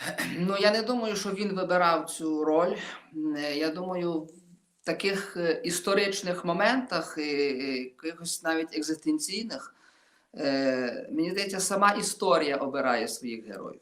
Ну, я не думаю, що він вибирав цю роль. Е, Я думаю, в таких е, історичних моментах, і, якихось навіть екзистенційних, е, мені здається, сама історія обирає своїх героїв.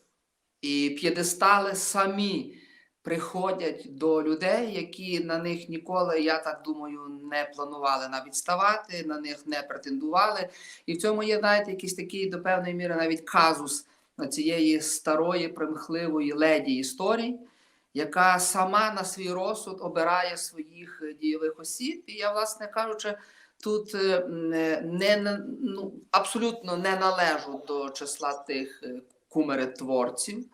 І п'єдестали самі приходять до людей, які на них ніколи, я так думаю, не планували навіть ставати, на них не претендували. І в цьому є, знаєте, якийсь такий до певної міри навіть казус цієї старої, примхливої леді історії, яка сама на свій розсуд обирає своїх дієвих осіб. І я, власне кажучи, тут е, е, не ну, абсолютно не належу до числа тих кумеретворців.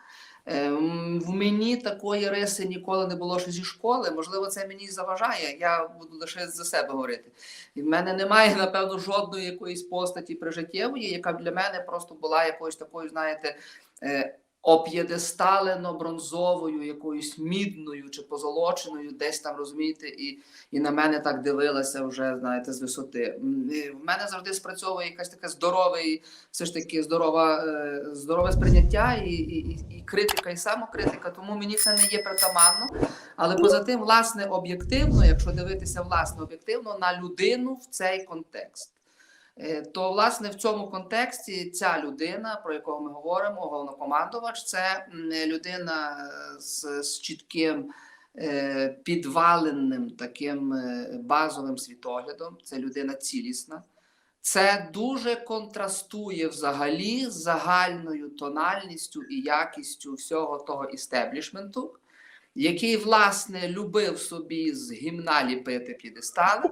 Е, В мені такої риси ніколи не було ще зі школи. Можливо, це мені заважає. Я буду лише за себе говорити. І в мене немає, напевно, жодної якоїсь постаті прижиттєвої, яка для мене просто була якоюсь такою, знаєте, е, оп'єдесталено бронзовою, якоюсь мідною чи позолоченою, десь там розумієте, і, і на мене так дивилася вже, знаєте, з висоти. В мене завжди спрацьовує якась таке здоровий, все ж таки здорова, е, здорове сприйняття і, і- і критика, і самокритика. Тому мені це не є притаманно. Але поза тим, власне, об'єктивно, якщо дивитися власне об'єктивно на людину в цей контекст. Е, То, власне, в цьому контексті ця людина, про яку ми говоримо, головнокомандувач, це людина з, з чітким е, підваленим таким е, базовим світоглядом, це людина цілісна. Це дуже контрастує взагалі з загальною тональністю і якістю всього того істеблішменту, який, власне, любив собі з гімна ліпити п'єдестали,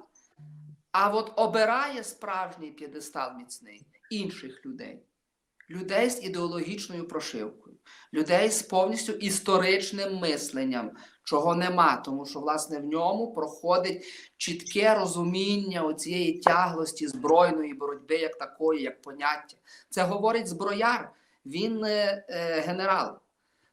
а от обирає справжній п'єдестал міцний інших людей, людей з ідеологічною прошивкою, людей з повністю історичним мисленням, чого нема, тому що власне в ньому проходить чітке розуміння оцієї тяглості збройної боротьби як такої, як поняття. Це говорить зброяр, він е, е, генерал.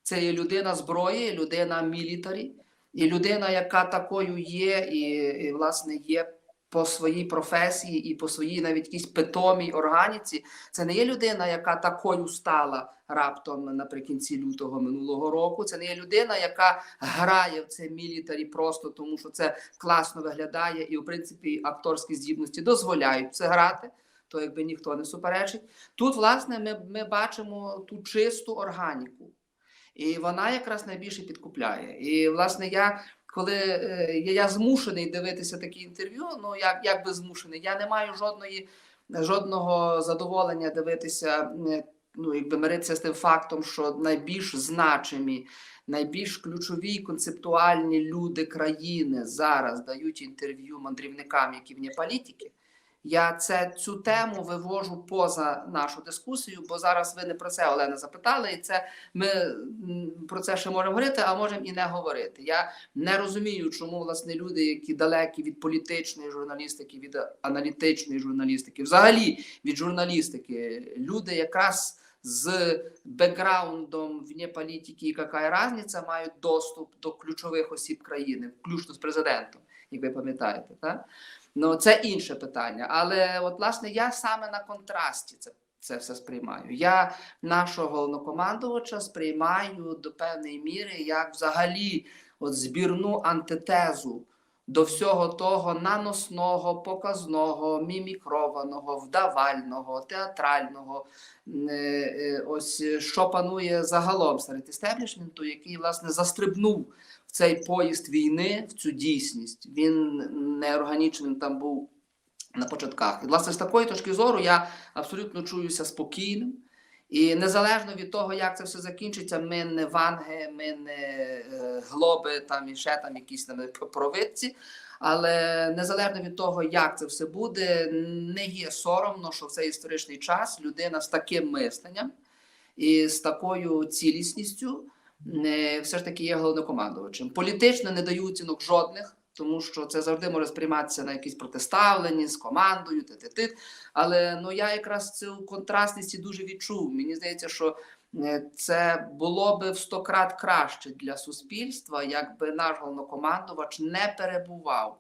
Це є людина зброї, людина мілітарі, і людина, яка такою є, і, і власне є по своїй професії і по своїй навіть якійсь питомій органіці. Це не є людина, яка такою стала раптом наприкінці лютого минулого року. Це не є людина, яка грає в це мілітарі просто тому, що це класно виглядає, і в принципі акторські здібності дозволяють це грати. То якби ніхто не суперечить. Тут, власне, ми, ми бачимо ту чисту органіку. І вона якраз найбільше підкупляє. І, власне, я коли е, я, я змушений дивитися такі інтерв'ю, ну як, як би змушений, я не маю жодної, жодного задоволення дивитися, е, ну якби миритися з тим фактом, що найбільш значимі, найбільш ключові концептуальні люди країни зараз дають інтерв'ю мандрівникам, які в політики. Я це цю тему вивожу поза нашу дискусію, бо зараз ви не про це Олена запитали, і це ми про це ще можемо говорити, а можемо і не говорити. Я не розумію, чому власне люди, які далекі від політичної журналістики, від аналітичної журналістики, взагалі від журналістики, люди якраз з бекграундом вне політики, яка різниця, мають доступ до ключових осіб країни, включно з президентом, як ви пам'ятаєте, так? Ну, це інше питання. Але от, власне, я саме на контрасті це, це все сприймаю. Я нашого головнокомандувача сприймаю до певної міри як взагалі от збірну антитезу до всього того наносного, показного, мімікрованого, вдавального, театрального, е, е, ось що панує загалом серед істеблішменту, який, власне, застрибнув в цей поїзд війни, в цю дійсність. Він неорганічним там був на початках. І, власне, з такої точки зору я абсолютно чуюся спокійним. І незалежно від того, як це все закінчиться, ми не ванги, ми не е, глоби там і ще там якісь там провидці. Але незалежно від того, як це все буде, не є соромно, що в цей історичний час людина з таким мисленням і з такою цілісністю не все ж таки є головнокомандувачем. Політично не даю оцінок жодних, тому що це завжди може сприйматися на якісь протиставлені з командою, ти-ти-ти. Але ну я якраз цю контрастність дуже відчув. Мені здається, що е, це було би в сто крат краще для суспільства, якби наш головнокомандувач не перебував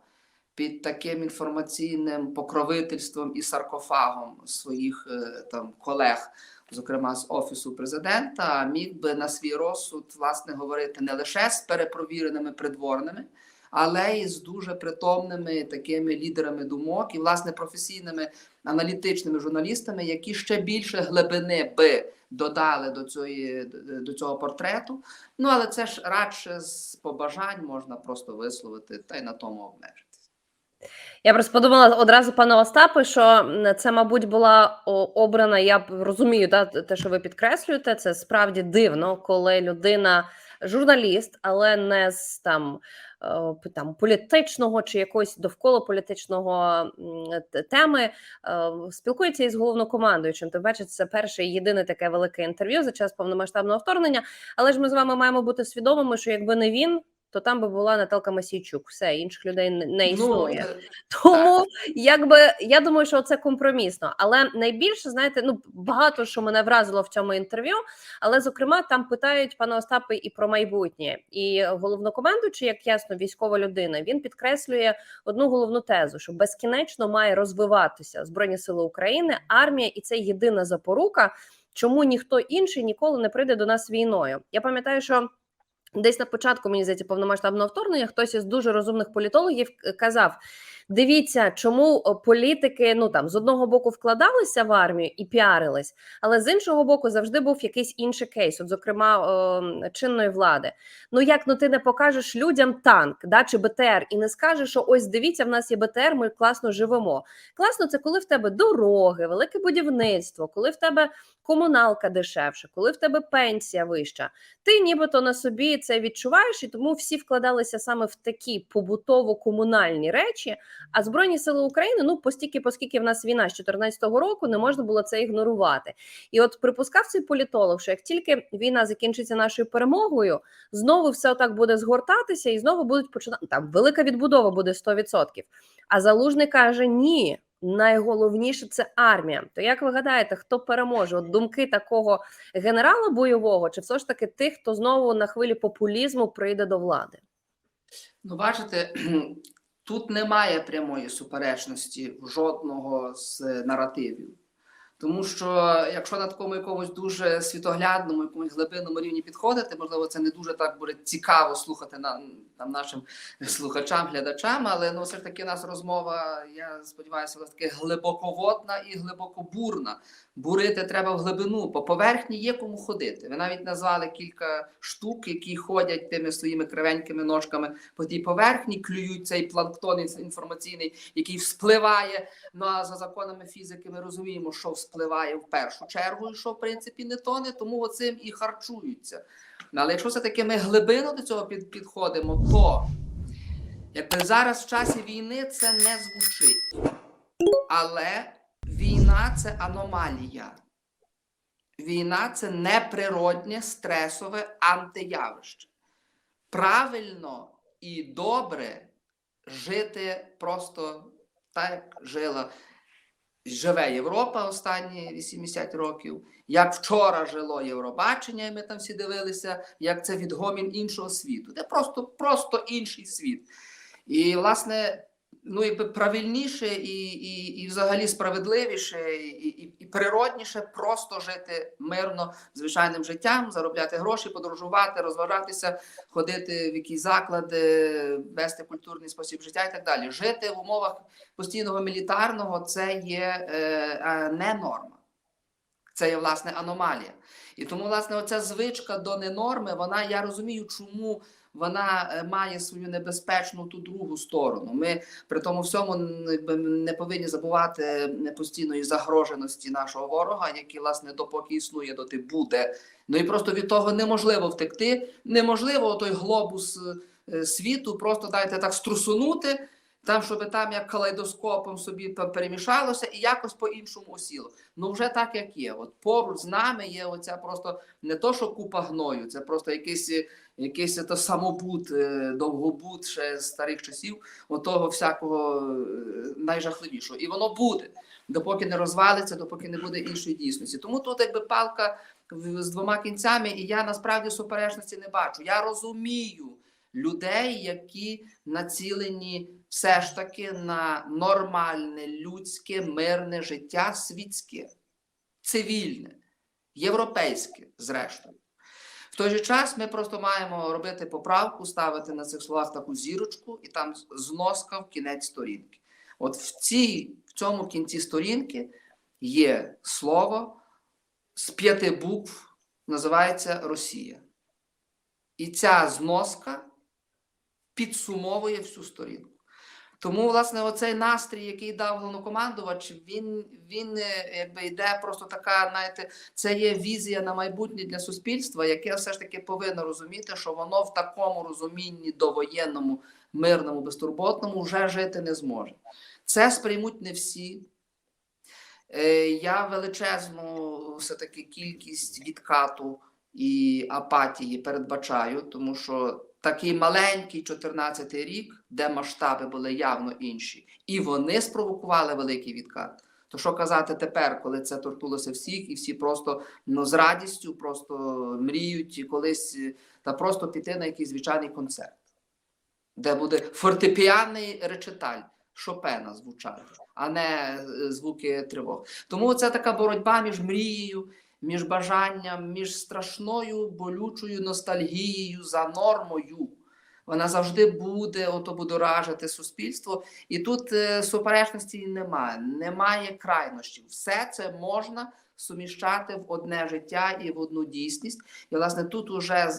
під таким інформаційним покровительством і саркофагом своїх е, там колег зокрема з офісу президента, міг би на свій розсуд власне говорити не лише з перепровіреними придворними, але й з дуже притомними такими лідерами думок і власне професійними аналітичними журналістами, які ще більше глибини би додали до цієї до цього портрету. Ну але це ж радше з побажань можна просто висловити та й на тому обмежитись. Я просто подумала одразу, пане Остапе, що це, мабуть, була обрана. Я розумію, да, те, що ви підкреслюєте, це справді дивно, коли людина журналіст, але не з там. е, Там політичного чи якогось довкола політичного теми е, спілкується із головнокомандуючим. Тим бачите, це перше і єдине таке велике інтерв'ю за час повномасштабного вторгнення. Але ж ми з вами маємо бути свідомими, що якби не він, то там би була Наталка Масійчук. Все інших людей не- не існує. Ну, Тому якби я думаю, що це компромісно. Але найбільше знаєте, ну багато що мене вразило в цьому інтерв'ю. Але зокрема, там питають пана Остапи і про майбутнє. І головнокомандуючий, як ясно, військова людина, він підкреслює одну головну тезу: що безкінечно має розвиватися збройні сили України, армія, і це єдина запорука, чому ніхто інший ніколи не прийде до нас війною. Я пам'ятаю, що. Десь на початку мені здається повномасштабного вторгнення хтось із дуже розумних політологів е, казав: дивіться, чому політики ну там з одного боку вкладалися в армію і піарились, але з іншого боку завжди був якийсь інший кейс, от зокрема о, чинної влади. Ну як ну ти не покажеш людям танк, да чи БТР, і не скажеш, що ось дивіться, в нас є БТР, ми класно живемо. Класно, це коли в тебе дороги, велике будівництво, коли в тебе комуналка дешевша, коли в тебе пенсія вища. Ти нібито на собі це відчуваєш, і тому всі вкладалися саме в такі побутово-комунальні речі. А Збройні сили України, ну постільки, оскільки в нас війна з 2014 року, не можна було це ігнорувати. І от припускав цей політолог, що як тільки війна закінчиться нашою перемогою, знову все отак буде згортатися, і знову будуть починати там велика відбудова буде 100%. А залужний каже: ні. Найголовніше це армія. То як ви гадаєте, хто переможе? От думки такого генерала бойового, чи все ж таки тих, хто знову на хвилі популізму прийде до влади? Ну, бачите, тут немає прямої суперечності жодного з наративів. Тому що якщо на такому якомусь дуже світоглядному, якомусь глибинному рівні підходити, можливо, це не дуже так буде цікаво слухати нам, там, нашим слухачам, глядачам, але ну все ж таки у нас розмова, я сподіваюся, все таки глибоководна і глибокобурна. Бурити треба в глибину, по поверхні є кому ходити. Ви навіть назвали кілька штук, які ходять тими своїми кривенькими ножками по тій поверхні, клюють цей планктон інформаційний, який вспливає. Ну а за законами фізики ми розуміємо, що вспливає в першу чергу, і що в принципі не тоне, тому оцим і харчуються. Ну, Але якщо все-таки ми глибину до цього під, підходимо, то якби зараз в часі війни це не звучить. Але війна це аномалія. Війна це неприроднє стресове антиявище. Правильно і добре жити просто так, жила. Живе Європа останні 80 років, як вчора жило Євробачення, і ми там всі дивилися, як це відгомін іншого світу. Це просто, просто інший світ. І, власне, ну і правильніше, і, і, і взагалі справедливіше, і, і, і природніше просто жити мирно, звичайним життям, заробляти гроші, подорожувати, розважатися, ходити в якісь заклади, вести культурний спосіб життя і так далі. Жити в умовах постійного мілітарного це є е, е, не норма. Це є власне аномалія. І тому, власне, оця звичка до ненорми, вона я розумію, чому вона е, має свою небезпечну ту другу сторону. Ми при тому всьому не- повинні забувати постійної загроженості нашого ворога, який, власне, допоки існує, доти буде. Ну і просто від того неможливо втекти. Неможливо той глобус е, світу просто дайте так струсунути. Там, щоб там як калейдоскопом собі пе- перемішалося і якось по-іншому осіло. Ну вже так, як є. От поруч з нами є оця просто не то, що купа гною, це просто якийсь, якийсь то самобут, е, довгобут ще з старих часів, отого всякого е, найжахливішого. І воно буде, допоки не розвалиться, допоки не буде іншої дійсності. Тому тут якби палка з двома кінцями, і я насправді суперечності не бачу. Я розумію людей, які націлені все ж таки на нормальне, людське, мирне життя світське, цивільне. європейське, зрештою. В той же час ми просто маємо робити поправку, ставити на цих словах таку зірочку, і там зноска в кінець сторінки. От в, цій, в цьому кінці сторінки є слово з п'яти букв, називається Росія. І ця зноска підсумовує всю сторінку. Тому, власне, оцей настрій, який дав головнокомандувач, він, він е, якби йде просто така, знаєте, це є візія на майбутнє для суспільства, яке все ж таки повинно розуміти, що воно в такому розумінні довоєнному, мирному, безтурботному вже жити не зможе. Це сприймуть не всі. Е, Я величезну все-таки кількість відкату і апатії передбачаю, тому що такий маленький 14-й рік, де масштаби були явно інші, і вони спровокували великий відкат. То що казати тепер, коли це торкнулося всіх, і всі просто ну, з радістю просто мріють і колись е, та просто піти на якийсь звичайний концерт, де буде фортепіанний речиталь Шопена звучати, а не е, звуки тривог. Тому це така боротьба між мрією, між бажанням, між страшною болючою ностальгією за нормою. Вона завжди буде ото будоражити суспільство, і тут е, суперечності немає, немає крайнощів. Все це можна суміщати в одне життя і в одну дійсність. І власне тут уже е,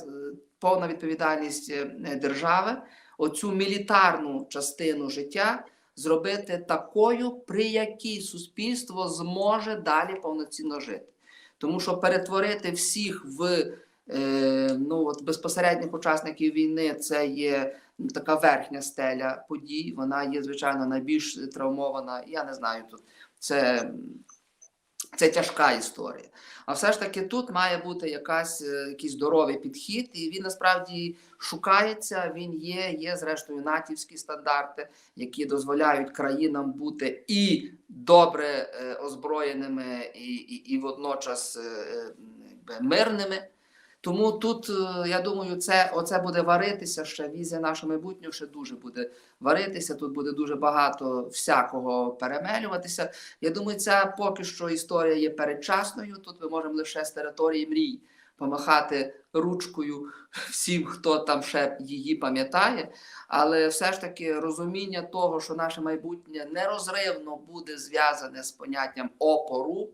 повна відповідальність е, держави, оцю мілітарну частину життя зробити такою, при якій суспільство зможе далі повноцінно жити. Тому що перетворити всіх в е, ну, от безпосередніх учасників війни це є така верхня стеля подій. Вона є, звичайно, найбільш травмована. Я не знаю тут. Це, це тяжка історія. А все ж таки тут має бути якась, е, якийсь здоровий підхід, і він насправді шукається. Він є, є зрештою натівські стандарти, які дозволяють країнам бути і добре е, озброєними, і, і, і водночас е, якби мирними. Тому тут, е, я думаю, це оце буде варитися ще. Візія нашого майбутнього ще дуже буде варитися. Тут буде дуже багато всякого перемелюватися. Я думаю, ця поки що історія є передчасною. Тут ми можемо лише з території мрій помахати ручкою всім, хто там ще її пам'ятає. Але все ж таки розуміння того, що наше майбутнє нерозривно буде зв'язане з поняттям опору.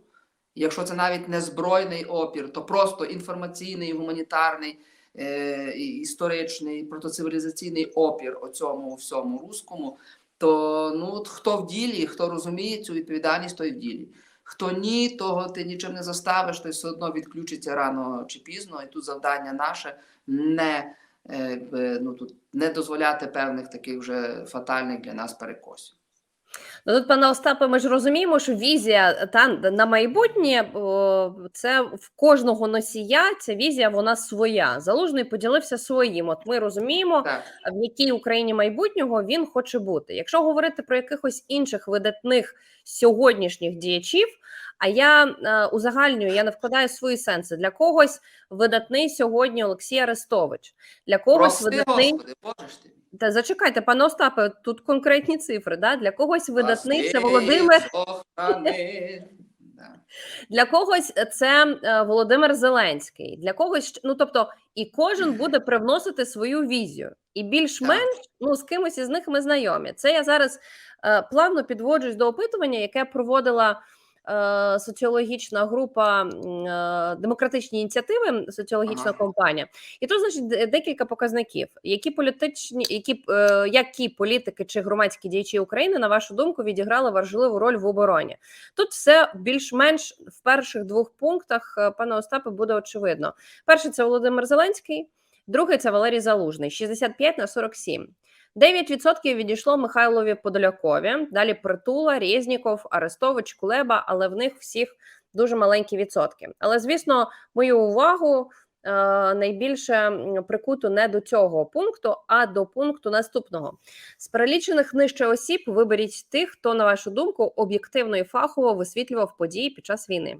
Якщо це навіть не збройний опір, то просто інформаційний, гуманітарний, е, історичний, протоцивілізаційний опір оцьому всьому руському, то ну, хто в ділі, хто розуміє цю відповідальність, той в ділі. Хто ні, того ти нічим не заставиш, той все одно відключиться рано чи пізно. І тут завдання наше не, е, ну, тут, не дозволяти певних таких вже фатальних для нас перекосів. Ну, тут, пане Остапе, ми ж розуміємо, що візія та на майбутнє це в кожного носія. Ця візія вона своя. Залужний поділився своїм. От ми розуміємо, Так. в якій Україні майбутнього він хоче бути. Якщо говорити про якихось інших видатних сьогоднішніх діячів, а я е, узагальнюю, я не вкладаю свої сенси. Для когось видатний сьогодні Олексій Арестович, для когось Прости, видатний. Господи. Та зачекайте, пане Остапе, тут конкретні цифри. Да? Для когось видатний це Володимир. Для когось це е, Володимир Зеленський, для когось ну тобто, і кожен буде привносити свою візію, і більш-менш ну з кимось із них ми знайомі. Це я зараз е, плавно підводжусь до опитування, яке проводила соціологічна група е, демократичні ініціативи, соціологічна Ага. компанія. І тут, значить, декілька показників, які політичні, які е, які політики чи громадські діячі України, на вашу думку, відіграли важливу роль в обороні. Тут все більш-менш в перших двох пунктах, е, пане Остапе, буде очевидно. Перший це Володимир Зеленський, другий це Валерій Залужний, 65 на 47. 9% відійшло Михайлові Подолякові, далі Притула, Резніков, Арестович, Кулеба, але в них всіх дуже маленькі відсотки. Але, звісно, мою увагу е, найбільше м, прикуто не до цього пункту, а до пункту наступного. З перелічених нижче осіб виберіть тих, хто, на вашу думку, об'єктивно і фахово висвітлював події під час війни.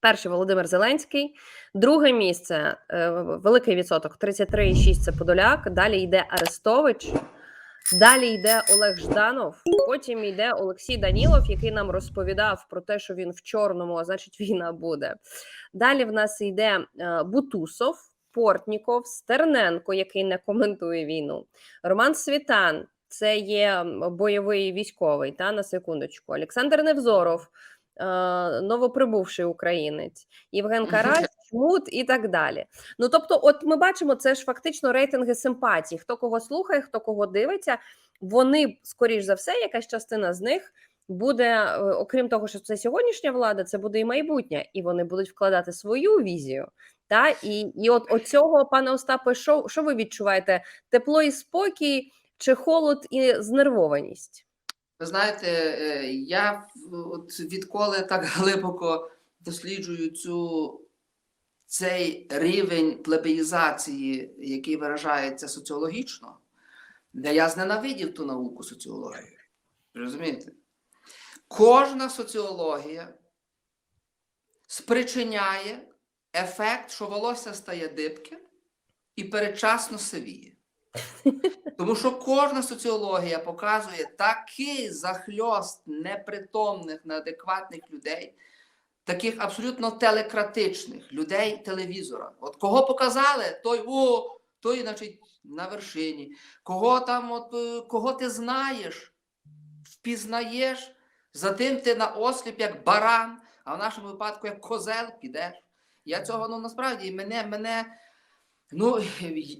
Перший Володимир Зеленський, друге місце е, великий відсоток 33,6 це Подоляк. Далі йде Арестович, Далі йде Олег Жданов, потім йде Олексій Данілов, який нам розповідав про те, що він в чорному, а значить, війна буде. Далі в нас йде е, Бутусов, Портніков, Стерненко, який не коментує війну. Роман Світан, це є бойовий військовий, та на секундочку. Олександр Невзоров, новоприбувший українець, Євген Карась, Чмут і так далі. Ну тобто, от ми бачимо, це ж фактично рейтинги симпатії. Хто кого слухає, хто кого дивиться. Вони, скоріш за все, якась частина з них буде, е, окрім того, що це сьогоднішня влада, це буде і майбутнє, і вони будуть вкладати свою візію. Та і, і от оцього, пане Остапе, що, що ви відчуваєте? Тепло і спокій, чи холод і знервованість? Ви знаєте, е, я от відколи так глибоко досліджую цю, цей рівень плебеїзації, який виражається соціологічно, де я зненавидів ту науку соціологію. Розумієте? Кожна соціологія спричиняє ефект, що волосся стає дибке і передчасно сивіє. Тому що кожна соціологія показує такий захльост непритомних, неадекватних людей, таких абсолютно телекратичних людей телевізора. От кого показали, той о, той, значить, на вершині. Кого там, от, е, кого ти знаєш, впізнаєш, за тим ти на осліп, як баран, а в нашому випадку як козел підеш. Я цього ну насправді мене, мене Ну,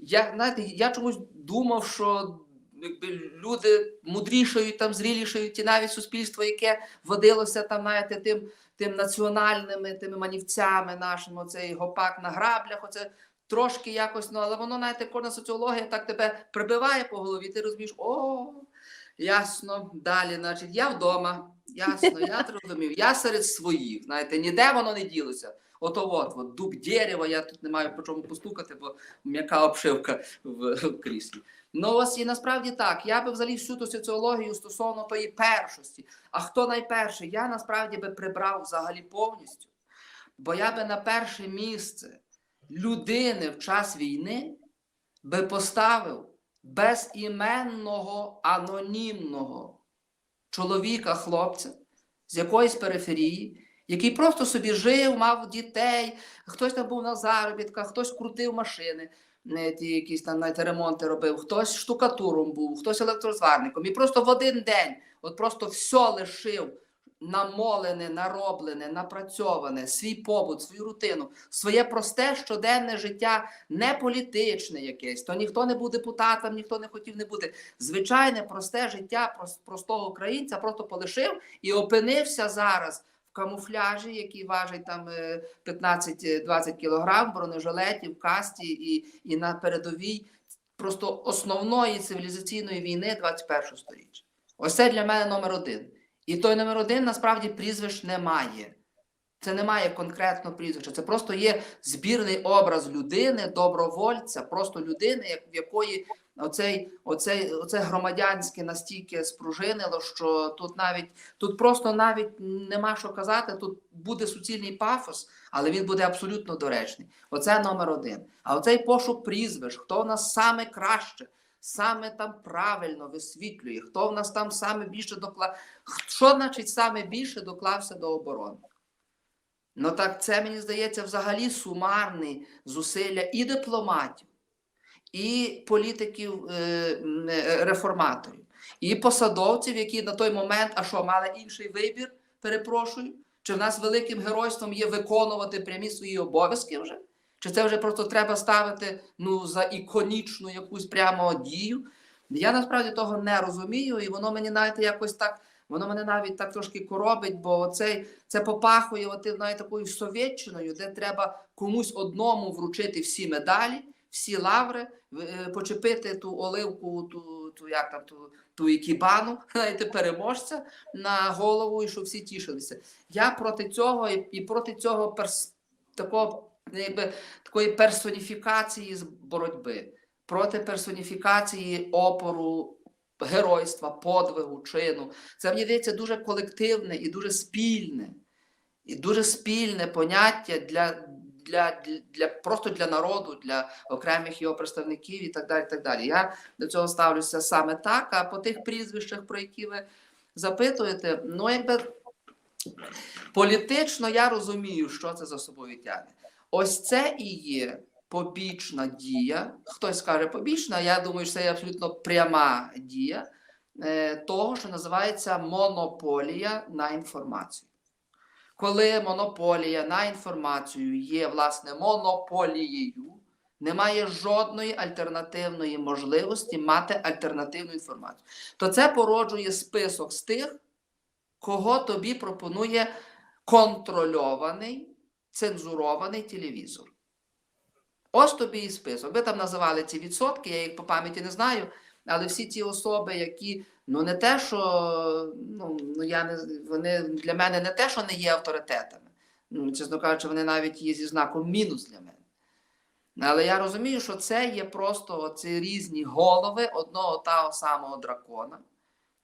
я знаєте, я чомусь думав, що якби, люди мудрішають, там зрілішають, і навіть суспільство, яке водилося там, знаєте, тим, тим національними тими манівцями нашими, оцей гопак на граблях, оце трошки якось, ну але воно, знаєте, кожна соціологія так тебе прибиває по голові, ти розумієш, о, ясно, далі, значить, я вдома, ясно, я зрозумів, я серед своїх, знаєте, ніде воно не ділося. Ото от, от дуб дерева, я тут не маю по чому постукати, бо м'яка обшивка в, в кріслі. Ну ось і насправді так. Я би взагалі всю ту соціологію стосовно тої першості. А хто найперший? Я насправді би прибрав взагалі повністю. Бо я би на перше місце людини в час війни би поставив безіменного анонімного чоловіка, хлопця з якоїсь периферії, який просто собі жив, мав дітей, хтось там був на заробітках, хтось крутив машини, не, ті якісь там знаєте, ремонти робив, хтось штукатуром був, хтось електрозварником. І просто в один день от просто все лишив намолене, нароблене, напрацьоване, свій побут, свою рутину, своє просте щоденне життя, не політичне якесь. То ніхто не був депутатом, ніхто не хотів не бути. Звичайне, просте життя прос- простого українця просто полишив і опинився зараз в камуфляжі, який важить там е, 15-20 кілограм, в бронежилеті, в касті і, і на передовій просто основної цивілізаційної війни 21 століття. Ось це для мене номер один. І той номер один насправді прізвищ немає. Це немає конкретно прізвища. Це просто є збірний образ людини, добровольця, просто людини, в якої оцей, оцей, оце громадянське настільки спружинило, що тут навіть тут просто навіть нема що казати. Тут буде суцільний пафос, але він буде абсолютно доречний. Оце номер один. А оцей пошук прізвищ, хто в нас саме краще, саме там правильно висвітлює, хто в нас там саме більше докла... Що значить саме більше доклався до оборони? Ну так це мені здається взагалі сумарні зусилля і дипломатів, і політиків е, е, реформаторів, і посадовців, які на той момент, а що, мали інший вибір, перепрошую. Чи в нас великим геройством є виконувати прямі свої обов'язки вже? Чи це вже просто треба ставити ну, за іконічну якусь прямо дію? Я насправді того не розумію, і воно мені навіть якось так, воно мене навіть так трошки коробить, бо оцей, це попахує от, навіть такою совєтчиною, де треба комусь одному вручити всі медалі, всі лаври, е, почепити ту оливку, ту, ту як там, ту, ту ікібану, знаєте, переможця на голову, і щоб всі тішилися. Я проти цього і проти цього перс, такого, якби, такої персоніфікації з боротьби, проти персоніфікації опору, геройства, подвигу, чину. Це мені здається дуже колективне і дуже спільне, і дуже спільне поняття для, для, для, просто для народу, для окремих його представників і так далі. так далі. Я до цього ставлюся саме так. А по тих прізвищах, про які ви запитуєте, ну якби політично я розумію, що це за собою тягне. Ось це і є побічна дія. Хтось скаже побічна, я думаю, що це є абсолютно пряма дія е, того, що називається монополія на інформацію. Коли монополія на інформацію є власне монополією, немає жодної альтернативної можливості мати альтернативну інформацію. То це породжує список з тих, кого тобі пропонує контрольований, цензурований телевізор. Ось тобі і список. Ви там називали ці відсотки, я їх по пам'яті не знаю, але всі ті особи, які ну не те, що ну, ну я не вони для мене не те, що не є авторитетами. Ну, чесно кажучи, вони навіть є зі знаком мінус для мене. Але я розумію, що це є просто ці різні голови одного того самого дракона,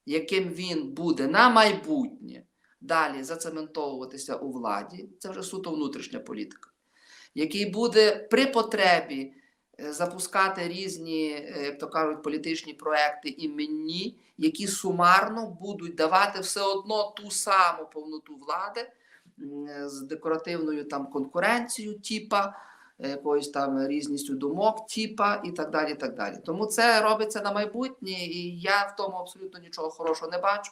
яким він буде на майбутнє далі зацементовуватися у владі. Це вже суто внутрішня політика, який буде при потребі запускати різні, е, як то кажуть, політичні проекти іменні, які сумарно будуть давати все одно ту саму повноту влади з декоративною там конкуренцією, типа е, якоюсь там різністю думок, типа і так далі. так далі. Тому це робиться на майбутнє, і я в тому абсолютно нічого хорошого не бачу.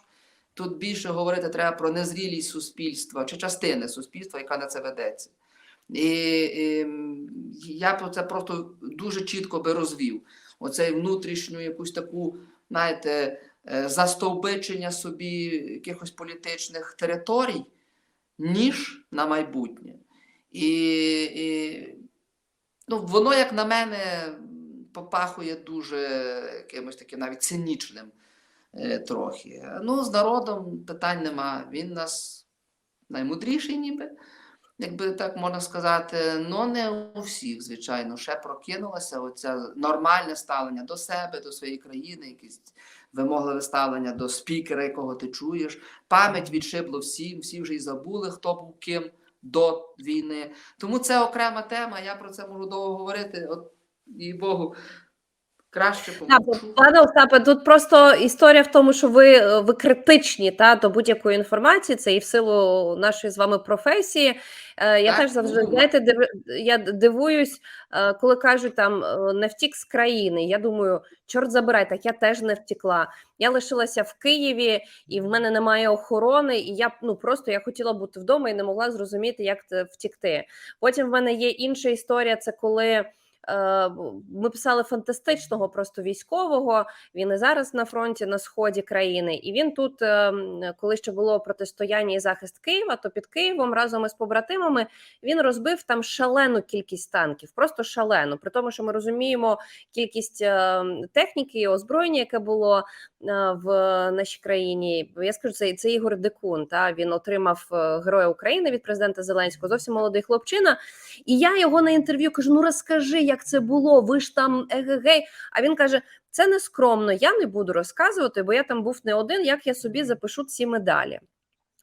Тут більше говорити треба про незрілість суспільства чи частини суспільства, яка на це ведеться. І, і м, я про це просто дуже чітко би розвів. Оцей внутрішню якусь таку, знаєте, е, застовбичення собі якихось політичних територій, ніж на майбутнє. І, і ну, воно, як на мене, попахує дуже якимось таким навіть цинічним е, трохи. Ну, з народом питань нема. Він нас наймудріший, ніби, якби так можна сказати. Ну, не у всіх, звичайно, ще прокинулося оце нормальне ставлення до себе, до своєї країни, якісь вимогливе ставлення до спікера, якого ти чуєш. Пам'ять відшибло всім, всі вже й забули, хто був ким до війни. Тому це окрема тема. Я про це можу довго говорити. От, їй Богу, краще Так, пане Остапе, тут просто історія в тому, що ви, ви критичні та до будь-якої інформації. Це і в силу нашої з вами професії. Е, Я Так, теж завжди знаєте, див, я дивуюсь, е, коли кажуть там е, не втік з країни. Я думаю, чорт забирай, так я теж не втікла. Я лишилася в Києві, і в мене немає охорони. І я ну просто я хотіла бути вдома і не могла зрозуміти, як це втікти. Потім в мене є інша історія. Це коли. Е, Ми писали фантастичного просто військового. Він і зараз на фронті на сході країни, і він тут, е, коли ще було протистояння і захист Києва, то під Києвом разом із побратимами він розбив там шалену кількість танків, просто шалену. При тому, що ми розуміємо кількість е, техніки і озброєння, яке було е, в нашій країні. Я скажу, це, це Ігор Декун. Та він отримав е, Героя України від президента Зеленського. Зовсім молодий хлопчина. І я його на інтерв'ю кажу: ну розкажи, як це було. Ви ж там егегей. А він каже: це не скромно, я не буду розказувати, бо я там був не один. Як я собі запишу ці медалі?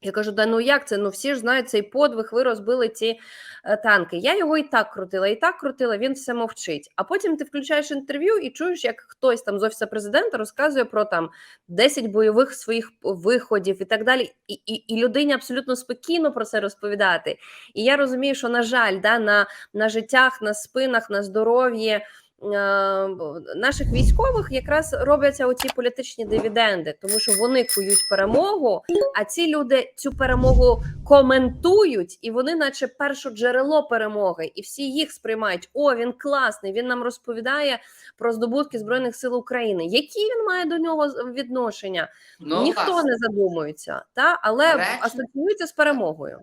Я кажу, да ну як це? Ну всі ж знають цей подвиг, ви розбили ці е, танки. Я його і так крутила, і так крутила, він все мовчить. А потім ти включаєш інтерв'ю і чуєш, як хтось там з офісу президента розказує про там 10 бойових своїх виходів і так далі. І, і, і людині абсолютно спокійно про це розповідати. І я розумію, що на жаль, да, на, на життях, на спинах, на здоров'ї. Е, Наших військових якраз робляться оці політичні дивіденди, тому що вони кують перемогу, а ці люди цю перемогу коментують, і вони, наче перше джерело перемоги, і всі їх сприймають. О, він класний! Він нам розповідає про здобутки збройних сил України. Які він має до нього відношення? Ну, Ніхто власне. не задумується, та але Речник- асоціюється з перемогою.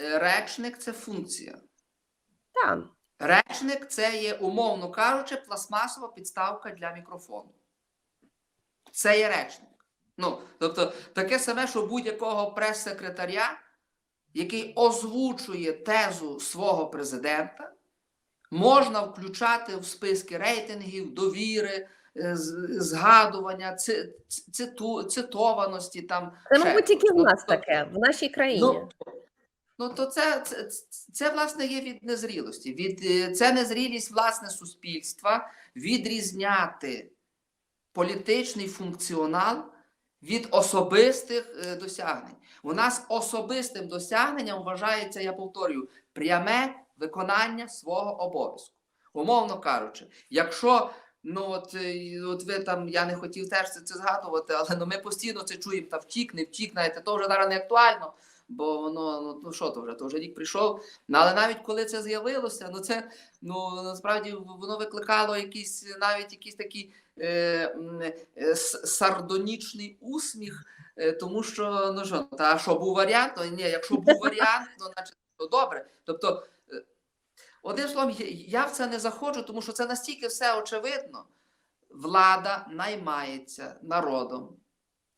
Е, Речник це функція. Так. Речник це є, умовно кажучи, пластмасова підставка для мікрофону. Це є речник. Ну, тобто, таке саме, що будь-якого прес-секретаря, який озвучує тезу свого президента, можна включати в списки рейтингів, довіри, е, згадування, ци- циту, цитованості. Там, Це, мабуть, тільки в нас Тобто, таке, в нашій країні. Ну, Ну то це, це, це, власне є від незрілості. Від, е, це незрілість власне суспільства відрізняти політичний функціонал від особистих е, досягнень. У нас особистим досягненням вважається, я повторюю, пряме виконання свого обов'язку. Умовно кажучи, якщо ну от, е, от ви там, я не хотів теж це, це згадувати, але ну, ми постійно це чуємо, та втік, не втік, знаєте, то вже зараз не актуально. Бо воно ну, ну що то вже, то вже рік прийшов. Ну, але навіть коли це з'явилося, ну це ну насправді воно викликало якісь навіть якісь такі е, е, сардонічний усміх, е, тому що ну що, та що був варіант? Ну, ні, якщо був варіант, ну значить то добре. Тобто, одним словом, я в це не заходжу, тому що це настільки все очевидно. Влада наймається народом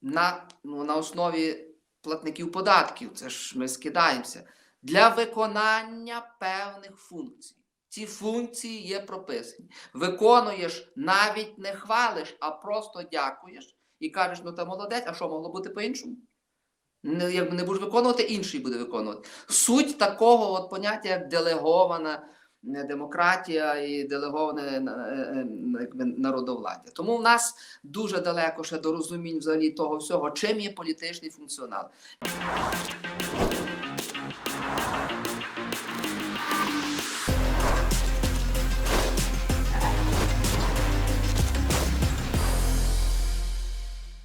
на, ну, на основі платників податків. Це ж ми скидаємося для виконання певних функцій. Ці функції є прописані. Виконуєш, навіть не хвалиш, а просто дякуєш і кажеш, ну та молодець, а що могло бути по-іншому? Не, як не будеш виконувати, інший буде виконувати. Суть такого от поняття, як делегована демократія і делеговане е, е, якби, народовладдя. Тому в нас дуже далеко ще до розумінь взагалі того всього, чим є політичний функціонал.